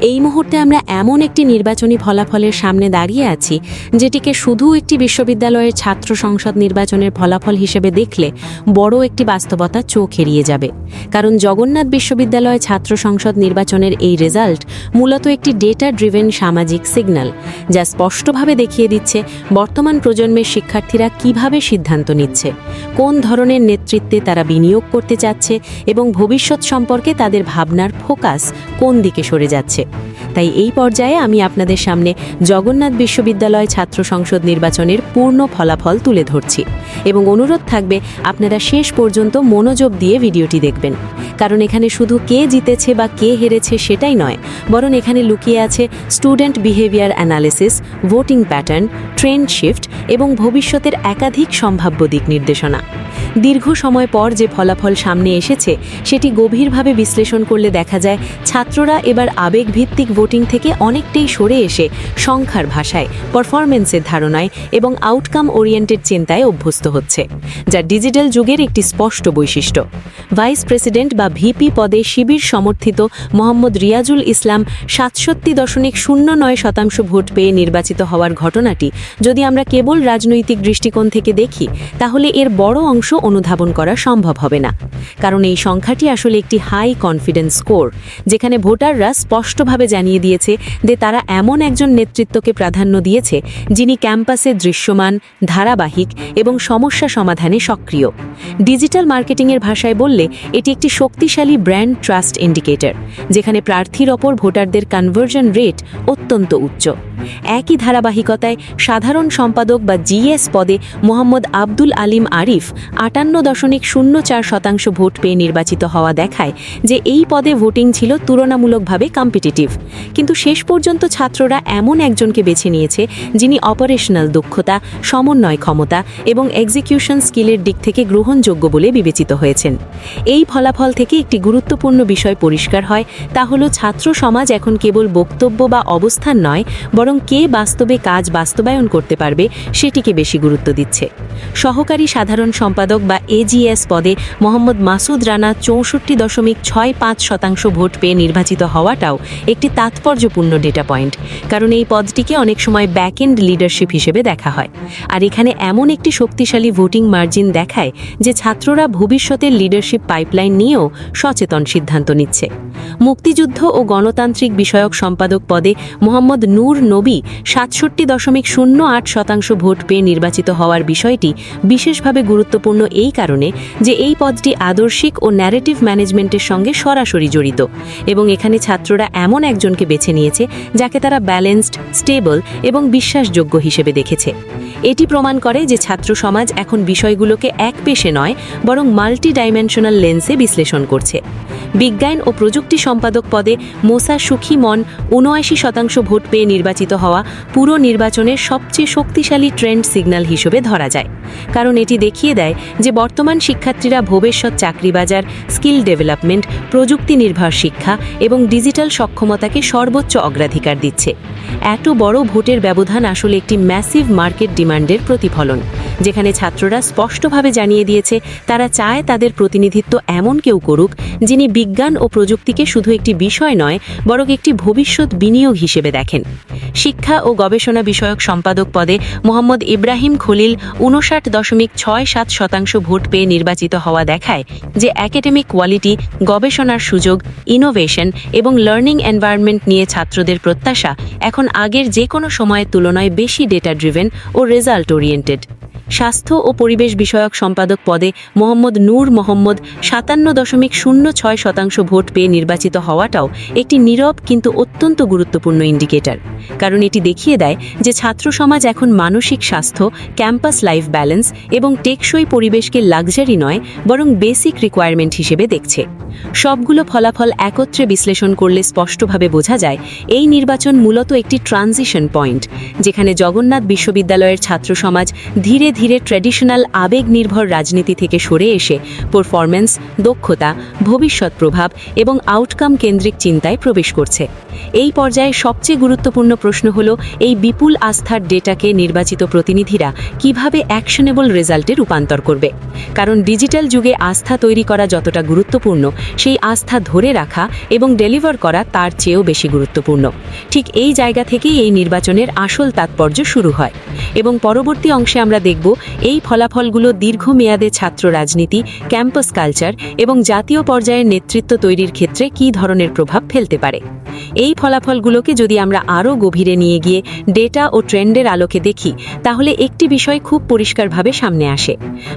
এই মুহূর্তে আমরা এমন একটি নির্বাচনী ফলাফলের সামনে দাঁড়িয়ে আছি, যেটিকে শুধু একটি বিশ্ববিদ্যালয়ের ছাত্র সংসদ নির্বাচনের ফলাফল হিসেবে দেখলে বড় একটি বাস্তবতা চোখ এড়িয়ে যাবে। কারণ জগন্নাথ বিশ্ববিদ্যালয় ছাত্র সংসদ নির্বাচনের এই রেজাল্ট মূলত একটি ডেটা ড্রিভেন সামাজিক সিগন্যাল, যা স্পষ্টভাবে দেখিয়ে দিচ্ছে বর্তমান প্রজন্মের শিক্ষার্থীরা কীভাবে সিদ্ধান্ত নিচ্ছে, কোন ধরনের নেতৃত্বে তারা বিনিয়োগ করতে চাচ্ছে এবং ভবিষ্যৎ সম্পর্কে তাদের ভাবনার ফোকাস কোন দিকে সরে যাচ্ছে। তাই এই পর্যায়ে আমি আপনাদের সামনে জগন্নাথ বিশ্ববিদ্যালয় ছাত্র সংসদ নির্বাচনের পূর্ণ ফলাফল তুলে ধরছি। এবং অনুরোধ থাকবে আপনারা শেষ পর্যন্ত মনোযোগ দিয়ে ভিডিওটি দেখবেন। কারণ এখানে শুধু কে জিতেছে বা কে হেরেছে সেটাই নয়, বরং এখানে লুকিয়ে আছে student behaviour analysis voting pattern trend shift এবং ভবিষ্যতের একাধিক সম্ভাব্য দিক নির্দেশনা। দীর্ঘ সময় পর যে ফলাফল সামনে এসেছে, সেটি গভীরভাবে বিশ্লেষণ করলে দেখা যায় ছাত্ররা এবার আবেগভিত্তিক ভোটিং থেকে অনেকটাই সরে এসে সংখ্যার ভাষায় পারফরমেন্সের ধারণায় এবং আউটকাম ওরিয়েন্টেড চিন্তায় অভ্যস্ত। হচ্ছে, যা ডিজিটাল যুগের একটি স্পষ্ট বৈশিষ্ট্য। ভাইস প্রেসিডেন্ট বা ভিপি পদে শিবির সমর্থিত মোহাম্মদ রিয়াজুল ইসলাম সাতষট্টি দশমিক শূন্য নয় শতাংশ ভোট পেয়ে নির্বাচিত হওয়ার ঘটনাটি যদি আমরা কেবল রাজনৈতিক দৃষ্টিকোণ থেকে দেখি, তাহলে এর বড় অংশ অনুধাবন করা সম্ভব হবে না। কারণ এই সংখ্যাটি আসলে একটি হাই কনফিডেন্স স্কোর, যেখানে ভোটাররা স্পষ্টভাবে জানিয়ে দিয়েছে যে তারা এমন একজন নেতৃত্বকে প্রাধান্য দিয়েছে যিনি ক্যাম্পাসে দৃশ্যমান, ধারাবাহিক এবং সমস্যা সমাধানে সক্রিয়। ডিজিটাল মার্কেটিংয়ের ভাষায় বললে, এটি একটি শক্তিশালী ব্র্যান্ড ট্রাস্ট ইন্ডিকেটর, যেখানে প্রার্থীর ওপর ভোটারদের কনভার্জন রেট অত্যন্ত উচ্চ। একই ধারাবাহিকতায় সাধারণ সম্পাদক বা জিএস পদে মোহাম্মদ আব্দুল আলিম আরিফ আটান্ন দশমিক শূন্য চার শতাংশ ভোট পেয়ে নির্বাচিত হওয়া দেখায় যে এই পদে ভোটিং ছিল তুলনামূলকভাবে কম্পিটিটিভ। কিন্তু শেষ পর্যন্ত ছাত্ররা এমন একজনকে বেছে নিয়েছে যিনি অপারেশনাল দক্ষতা, সমন্বয় ক্ষমতা এবং এক্সিকিউশন স্কিলের দিক থেকে গ্রহণযোগ্য বলে বিবেচিত হয়েছেন। এই ফলাফল থেকে একটি গুরুত্বপূর্ণ বিষয় পরিষ্কার হয়, তা হল ছাত্র সমাজ এখন কেবল বক্তব্য বা অবস্থান নয়, বরং কে বাস্তবে কাজ বাস্তবায়ন করতে পারবে সেটিকে বেশি গুরুত্ব দিচ্ছে। সহকারী সাধারণ সম্পাদক বা এজিএস পদে মোহাম্মদ মাসুদ রানা চৌষট্টি দশমিক ছয় পাঁচ শতাংশ ভোট পেয়ে নির্বাচিত হওয়াটাও একটি তাৎপর্যপূর্ণ ডেটা পয়েন্ট, কারণ এই পদটিকে অনেক সময় ব্যাকএন্ড লিডারশিপ হিসেবে দেখা হয়। আর এখানে এমন একটি শক্তিশালী ভোটিং মার্জিন দেখায় যে ছাত্ররা ভবিষ্যতের লিডারশিপ পাইপলাইন নিয়েও সচেতন সিদ্ধান্ত নিচ্ছে। মুক্তিযুদ্ধ ও গণতান্ত্রিক বিষয়ক সম্পাদক পদে মোহাম্মদ নূর নবী সাতষট্টি দশমিক শূন্য আট শতাংশ ভোট পেয়ে নির্বাচিত হওয়ার বিষয়টি বিশেষভাবে গুরুত্বপূর্ণ এই কারণে যে এই পদটি আদর্শিক ও ন্যারেটিভ ম্যানেজমেন্টের সঙ্গে সরাসরি জড়িত এবং এখানে ছাত্ররা এমন একজনকে বেছে নিয়েছে যাকে তারা ব্যালেন্সড স্টেবল এবং বিশ্বাসযোগ্য হিসেবে দেখেছে। এটি প্রমাণ করে যে ছাত্র সমাজ এখন বিষয়গুলোকে এক পেশে নয়, বরং মাল্টি ডাইমেনশনাল লেন্সে বিশ্লেষণ করছে। বিজ্ঞান ও প্রযুক্তি সম্পাদক পদে মোসা সুখী মন উনআশি শতাংশ ভোট পেয়ে নির্বাচিত হওয়া পুরো নির্বাচনের সবচেয়ে শক্তিশালী ট্রেন্ড সিগন্যাল হিসেবে ধরা যায়। কারণ এটি দেখিয়ে দেয় যে বর্তমান শিক্ষার্থীরা ভবিষ্যৎ চাকরি বাজার, স্কিল ডেভেলপমেন্ট, প্রযুক্তি নির্ভর শিক্ষা এবং ডিজিটাল সক্ষমতাকে সর্বোচ্চ অগ্রাধিকার দিচ্ছে। এত বড় ভোটের ব্যবধান আসলে একটি ম্যাসিভ মার্কেট ডিমান্ডের প্রতিফলন। যেখানে ছাত্ররা স্পষ্টভাবে জানিয়ে দিয়েছে, তারা চায় তাদের প্রতিনিধিত্ব এমন কেউ করুক, যিনি বিজ্ঞান ও প্রযুক্তিকে শুধু একটি বিষয় নয়, বরং একটি ভবিষ্যৎ বিনিয়োগ হিসেবে দেখেন। শিক্ষা ও গবেষণা বিষয়ক সম্পাদক পদে মোহাম্মদ ইব্রাহিম খলিল উনষাট দশমিক ছয় সাত শতাংশ ভোট পেয়ে নির্বাচিত হওয়া দেখায় যে একাডেমিক কোয়ালিটি, গবেষণার সুযোগ, ইনোভেশন এবং লার্নিং এনভায়রনমেন্ট নিয়ে ছাত্রদের প্রত্যাশা এখন আগের যে কোনো সময়ের তুলনায় বেশি ডেটা ড্রিভেন ও রেজাল্ট ওরিয়েন্টেড স্বাস্থ্য ও পরিবেশ বিষয়ক সম্পাদক পদে মোহাম্মদ নূর মোহাম্মদ সাতান্ন দশমিক শূন্য ছয় শতাংশ ভোট পেয়ে নির্বাচিত হওয়াটাও একটি নীরব কিন্তু অত্যন্ত গুরুত্বপূর্ণ ইন্ডিকেটর। কারণ এটি দেখিয়ে দেয় যে ছাত্র সমাজ এখন মানসিক স্বাস্থ্য, ক্যাম্পাস লাইফ ব্যালেন্স এবং টেকসই পরিবেশকে লাক্সারি নয়, বরং বেসিক রিকোয়ারমেন্ট হিসেবে দেখছে। সবগুলো ফলাফল একত্রে বিশ্লেষণ করলে স্পষ্টভাবে বোঝা যায়, এই নির্বাচন মূলত একটি ট্রানজিশন পয়েন্ট, যেখানে জগন্নাথ বিশ্ববিদ্যালয়ের ছাত্র সমাজ ধীরে ধীরে ট্র্যাডিশনাল আবেগ নির্ভর রাজনীতি থেকে সরে এসে পারফরম্যান্স দক্ষতা, ভবিষ্যৎ প্রভাব এবং আউটকাম কেন্দ্রিক চিন্তায় প্রবেশ করছে। এই পর্যায়ে সবচেয়ে গুরুত্বপূর্ণ প্রশ্ন হল, এই বিপুল আস্থার ডেটাকে নির্বাচিত প্রতিনিধিরা কীভাবে অ্যাকশনেবল রেজাল্টে রূপান্তর করবে? কারণ ডিজিটাল যুগে আস্থা তৈরি করা যতটা গুরুত্বপূর্ণ, সেই আস্থা ধরে রাখা এবং ডেলিভার করা তার চেয়েও বেশি গুরুত্বপূর্ণ। ঠিক এই জায়গা থেকেই এই নির্বাচনের আসল তাৎপর্য শুরু হয়। এবং পরবর্তী অংশে আমরা দেখব এই ফলাফলগুলো দীর্ঘমেয়াদে ছাত্র রাজনীতি, ক্যাম্পাস কালচার এবং জাতীয় পর্যায়ের নেতৃত্ব তৈরির ক্ষেত্রে কী ধরনের প্রভাব ফেলতে পারে? এই ফলাফলগুলোকে যদি আমরা আরও গভীরে নিয়ে গিয়ে ডেটা ও ট্রেন্ডের আলোকে দেখি, তাহলে একটি বিষয় খুব পরিষ্কারভাবে সামনে আসে।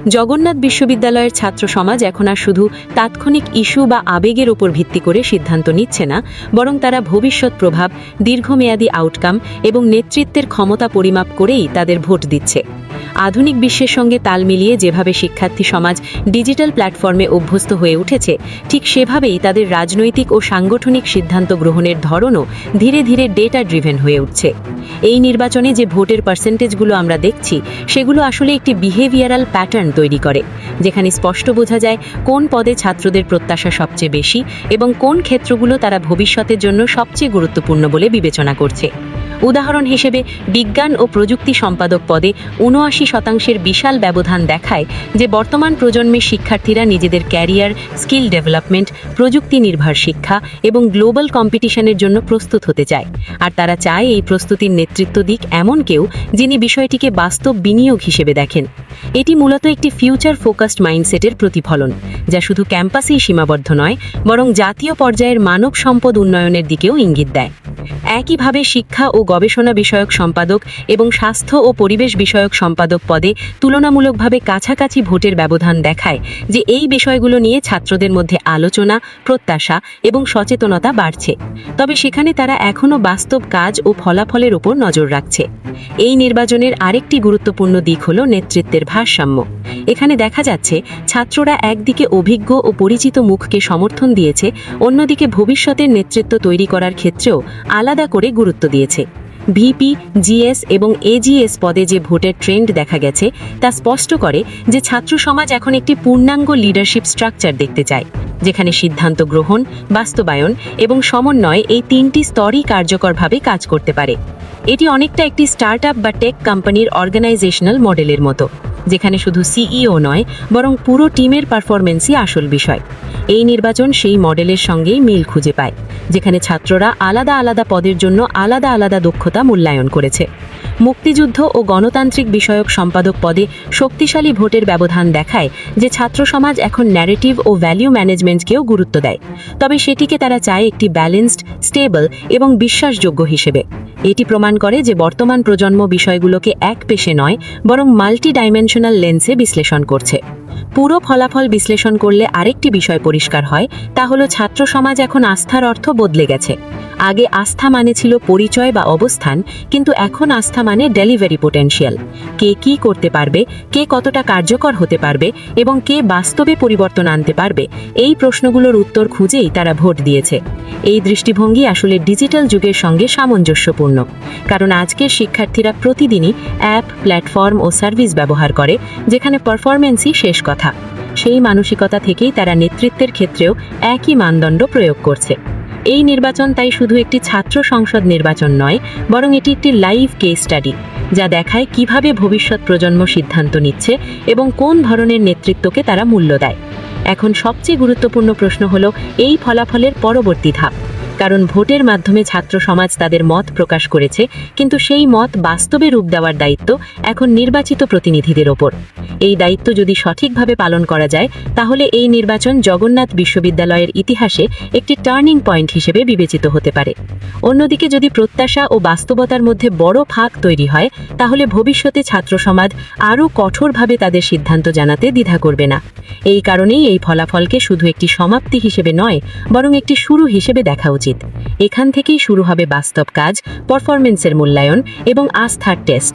জগন্নাথ বিশ্ববিদ্যালয়ের ছাত্র সমাজ এখন আর শুধু তাৎক্ষণিক ইস্যু বা আবেগের ওপর ভিত্তি করে সিদ্ধান্ত নিচ্ছে না, বরং তারা ভবিষ্যৎ প্রভাব, দীর্ঘমেয়াদী আউটকাম এবং নেতৃত্বের ক্ষমতা পরিমাপ করেই তাদের ভোট দিচ্ছে। আধুনিক বিশ্বের সঙ্গে তাল মিলিয়ে যেভাবে শিক্ষার্থী সমাজ ডিজিটাল প্ল্যাটফর্মে অভ্যস্ত হয়ে উঠেছে, ঠিক সেভাবেই তাদের রাজনৈতিক ও সাংগঠনিক সিদ্ধান্ত গ্রহণের ধরনও ধীরে ধীরে ডেটা ড্রিভেন হয়ে উঠছে। এই নির্বাচনে যে ভোটের পার্সেন্টেজগুলো আমরা দেখছি, সেগুলো আসলে একটি বিহেভিয়ারাল প্যাটার্ন তৈরি করে, যেখানে স্পষ্ট বোঝা যায় কোন পদে ছাত্রদের প্রত্যাশা সবচেয়ে বেশি এবং কোন ক্ষেত্রগুলো তারা ভবিষ্যতের জন্য সবচেয়ে গুরুত্বপূর্ণ বলে বিবেচনা করছে। উদাহরণ হিসেবে বিজ্ঞান ও প্রযুক্তি সম্পাদক পদে উনআশি শতাংশের বিশাল ব্যবধান দেখায় যে বর্তমান প্রজন্মের শিক্ষার্থীরা নিজেদের ক্যারিয়ার, স্কিল ডেভেলপমেন্ট, প্রযুক্তি নির্ভর শিক্ষা এবং গ্লোবাল কম্পিটিশনের জন্য প্রস্তুত হতে চায়। আর তারা চায় এই প্রস্তুতির নেতৃত্ব দিক এমন কেউ যিনি বিষয়টিকে বাস্তব বিনিয়োগ হিসেবে দেখেন। এটি মূলত একটি ফিউচার ফোকাসড মাইন্ডসেটের প্রতিফলন, যা শুধু ক্যাম্পাসেই সীমাবদ্ধ নয়, বরং জাতীয় পর্যায়ের মানব সম্পদ উন্নয়নের দিকেও ইঙ্গিত দেয়। একইভাবে শিক্ষা ও গবেষণা বিষয়ক সম্পাদক এবং স্বাস্থ্য ও পরিবেশ বিষয়ক সম্পাদক পদে তুলনামূলকভাবে কাছাকাছি ভোটের ব্যবধান দেখায় যে এই বিষয়গুলো নিয়ে ছাত্রদের মধ্যে আলোচনা, প্রত্যাশা এবং সচেতনতা বাড়ছে। তবে সেখানে তারা এখনও বাস্তব কাজ ও ফলাফলের উপর নজর রাখছে। এই নির্বাচনের আরেকটি গুরুত্বপূর্ণ দিক হল নেতৃত্বের ভারসাম্য। এখানে দেখা যাচ্ছে, ছাত্ররা একদিকে অভিজ্ঞ ও পরিচিত মুখকে সমর্থন দিয়েছে, অন্যদিকে ভবিষ্যতের নেতৃত্ব তৈরি করার ক্ষেত্রেও আলাদা করে গুরুত্ব দিয়েছে। ভিপি, জিএস এবং এজিএস পদে যে ভোটের ট্রেন্ড দেখা গেছে, তা স্পষ্ট করে যে ছাত্র সমাজ এখন একটি পূর্ণাঙ্গ লিডারশিপ স্ট্রাকচার দেখতে চায়, যেখানে সিদ্ধান্ত গ্রহণ, বাস্তবায়ন এবং সমন্বয় এই তিনটি স্তরই কার্যকরভাবে কাজ করতে পারে। এটি অনেকটা একটি স্টার্টআপ বা টেক কোম্পানির অর্গানাইজেশনাল মডেলের মতো। যেখানে শুধু সিইও নয়, বরং পুরো টিমের পারফরমেন্সই আসল বিষয়। এই নির্বাচন সেই মডেলের সঙ্গেই মিল খুঁজে পায়, যেখানে ছাত্ররা আলাদা আলাদা পদের জন্য আলাদা আলাদা দক্ষতা মূল্যায়ন করেছে। মুক্তিযুদ্ধ ও গণতান্ত্রিক বিষয়ক সম্পাদক পদে শক্তিশালী ভোটের ব্যবধান দেখায় যে ছাত্র সমাজ এখন ন্যারেটিভ ও ভ্যালিউ ম্যানেজমেন্টকেও গুরুত্ব দেয়। তবে সেটিকে তারা চায় একটি ব্যালেন্সড স্টেবল এবং বিশ্বাসযোগ্য হিসেবে। এটি প্রমাণ করে যে বর্তমান প্রজন্ম বিষয়গুলোকে এক পেশে নয়, বরং মাল্টি ডাইমেনশনাল লেন্সে বিশ্লেষণ করছে। পুরো ফলাফল বিশ্লেষণ করলে আরেকটি বিষয় পরিষ্কার হয়, তা হল ছাত্র সমাজ এখন আস্থার অর্থ বদলে গেছে। আগে আস্থা মানে ছিল পরিচয় বা অবস্থান, কিন্তু এখন আস্থা মানে ডেলিভারি পোটেনশিয়াল কে কি করতে পারবে, কে কতটা কার্যকর হতে পারবে এবং কে বাস্তবে পরিবর্তন আনতে পারবে, এই প্রশ্নগুলোর উত্তর খুঁজেই তারা ভোট দিয়েছে। এই দৃষ্টিভঙ্গি আসলে ডিজিটাল যুগের সঙ্গে সামঞ্জস্যপূর্ণ, কারণ আজকের শিক্ষার্থীরা প্রতিদিনই অ্যাপ, প্ল্যাটফর্ম ও সার্ভিস ব্যবহার করে, যেখানে পারফরমেন্সই শেষ কথা। সেই মানসিকতা থেকেই তারা নেতৃত্বের ক্ষেত্রেও একই মানদণ্ড প্রয়োগ করছে। এই নির্বাচন তাই শুধু একটি ছাত্র সংসদ নির্বাচন নয়, বরং এটি একটি লাইভ কেস স্টাডি যা দেখায় কীভাবে ভবিষ্যৎ প্রজন্ম সিদ্ধান্ত নিচ্ছে এবং কোন ধরনের নেতৃত্বকে তারা মূল্য দেয়। এখন সবচেয়ে গুরুত্বপূর্ণ প্রশ্ন হল, এই ফলাফলের পরবর্তী ধাপ। কারণ ভোটের মাধ্যমে ছাত্র সমাজ তাদের মত প্রকাশ করেছে, কিন্তু সেই মত বাস্তবে রূপ দেওয়ার দায়িত্ব এখন নির্বাচিত প্রতিনিধিদের ওপর। এই দায়িত্ব যদি সঠিকভাবে পালন করা যায়, তাহলে এই নির্বাচন জগন্নাথ বিশ্ববিদ্যালয়ের ইতিহাসে একটি টার্নিং পয়েন্ট হিসেবে বিবেচিত হতে পারে। অন্যদিকে যদি প্রত্যাশা ও বাস্তবতার মধ্যে বড় ফাঁক তৈরি হয়, তাহলে ভবিষ্যতে ছাত্র সমাজ আরও কঠোরভাবে তাদের সিদ্ধান্ত জানাতে দ্বিধা করবে না। এই কারণেই এই ফলাফলকে শুধু একটি সমাপ্তি হিসেবে নয়, বরং একটি শুরু হিসেবে দেখা উচিত এখান থেকেই শুরু হবে বাস্তব কাজ পারফরমেন্সের মূল্যায়ন এবং আস্থার টেস্ট।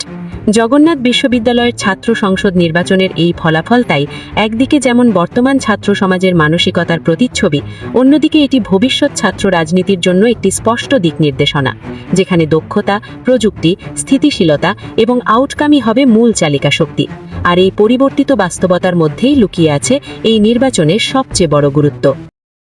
জগন্নাথ বিশ্ববিদ্যালয়ের ছাত্র সংসদ নির্বাচনের এই ফলাফল তাই একদিকে যেমন বর্তমান ছাত্র সমাজের মানসিকতার প্রতিচ্ছবি, অন্যদিকে এটি ভবিষ্যৎ ছাত্র রাজনীতির জন্য একটি স্পষ্ট দিক নির্দেশনা, যেখানে দক্ষতা, প্রযুক্তি, স্থিতিশীলতা এবং আউটকামই হবে মূল চালিকা শক্তি। আর এই পরিবর্তিত বাস্তবতার মধ্যেই লুকিয়ে আছে এই নির্বাচনের সবচেয়ে বড় গুরুত্ব।